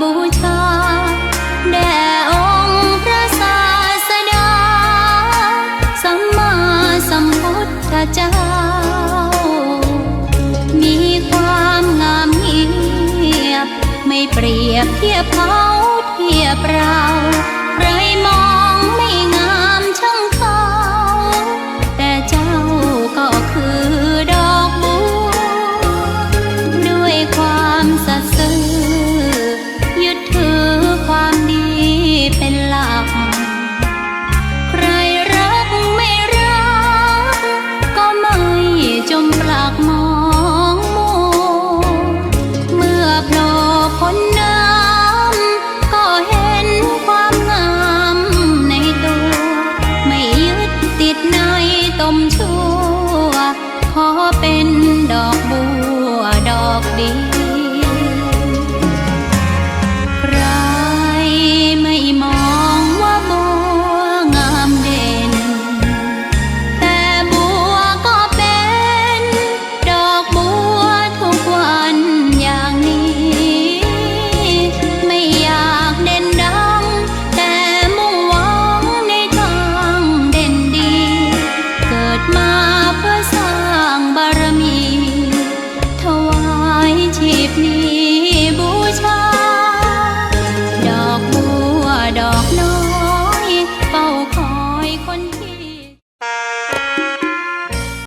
บูชา แด่องค์พระศาสดา สัมมาสัมพุทธเจ้า มีความงามเงียบ ไม่เปรียบเทียบเขา